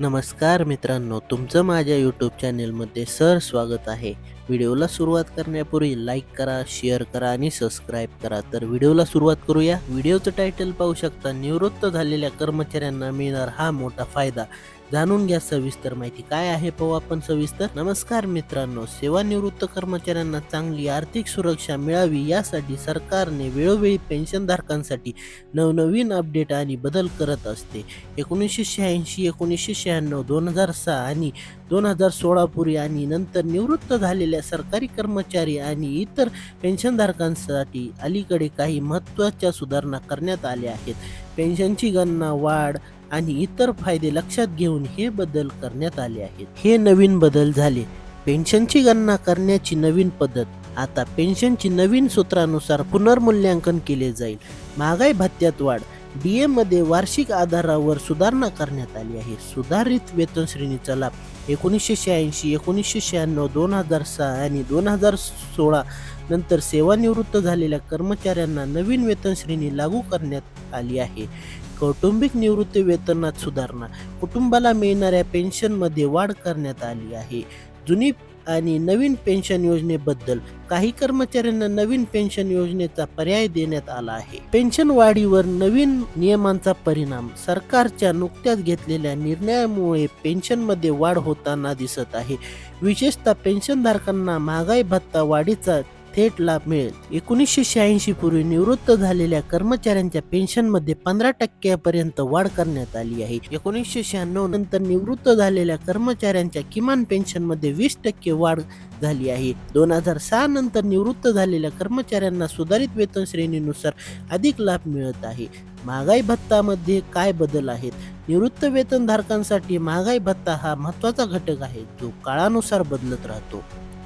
नमस्कार मित्रांनो तुमचं माझ्या यूट्यूब चॅनेलमध्ये सर स्वागत आहे. व्हिडिओला सुरुवात करण्यापूर्वी लाईक करा शेअर करा आणि सबस्क्राईब करा. तर व्हिडिओला सुरुवात करूया. व्हिडिओचं टायटल पाहू शकता निवृत्त झालेल्या कर्मचाऱ्यांना मिळणार हा मोठा फायदा. जाणून घ्या सविस्तर माहिती. काय आहे पाहू आपण सविस्तर. नमस्कार मित्रांनो सेवानिवृत्त कर्मचाऱ्यांना चांगली आर्थिक सुरक्षा मिळावी यासाठी सरकारने वेळोवेळी पेन्शनधारकांसाठी नवनवीन अपडेट आणि बदल करत असते. एकोणीसशे शहाऐंशी एकोणीसशे शहाण्णव दोन हजार सहा आणि दोन हजार सोळापूर्वी आणि नंतर निवृत्त झालेल्या सरकारी कर्मचारी आणि इतर पेन्शनधारकांसाठी अलीकडे काही महत्त्वाच्या सुधारणा करण्यात आल्या आहेत. पेन्शनची गणना वाढ आणि इतर फायदे लक्षात घेऊन हे बदल करण्यात आले आहेत. हे नवीन बदल झाले. पेन्शनची गणना करण्याची नवीन पद्धत. आता पेन्शनची नवीन सूत्रानुसार पुनर्मूल्यांकन केले जाईल. महागाई भत्त्यात वाढ. डी मध्ये वार्षिक आधारावर सुधारणा करण्यात आली आहे. सुधारित वेतन श्रेणीचा लाभ. एकोणीसशे शहाऐंशी एकोणीसशे शहाण्णव दोन हजार सहा आणि दोन हजार सोळा नंतर सेवानिवृत्त झालेल्या कर्मचाऱ्यांना नवीन वेतन श्रेणी लागू करण्यात आली आहे. कौटुंबिक निवृत्ती वेतनात सुधारणा कुटुंबाला मिळणाऱ्या पेन्शनमध्ये वाढ करण्यात आली आहे. जुनी आणि नवीन पेन्शन योजनेबद्दल काही कर्मचाऱ्यांना नवीन पेन्शन योजनेचा पर्याय देण्यात आला आहे. पेन्शन वाढीवर नवीन नियमांचा परिणाम सरकारच्या नुकत्याच घेतलेल्या निर्णयामुळे पेन्शनमध्ये वाढ होताना दिसत आहे. विशेषतः पेन्शनधारकांना महागाई भत्ता वाढीचा थेट लाभ मिळेल. एकोणीसशे शहाऐंशी पूर्वी निवृत्त झालेल्या कर्मचाऱ्यांच्या पेन्शनमध्ये पंधरा टक्क्यापर्यंत वाढ करण्यात आली आहे. एकोणीसशे शहाण्णव नंतर निवृत्त झालेल्या कर्मचाऱ्यांच्या किमान पेन्शनमध्ये वीस टक्के वाढ झाली आहे. दोन हजार सहा नंतर निवृत्त झालेल्या कर्मचाऱ्यांना सुधारित वेतन श्रेणीनुसार अधिक लाभ मिळत आहे. महागाई भत्तामध्ये काय बदल आहेत? निवृत्त वेतनधारकांसाठी महागाई भत्ता हा महत्त्वाचा घटक आहे जो काळानुसार बदलत राहतो.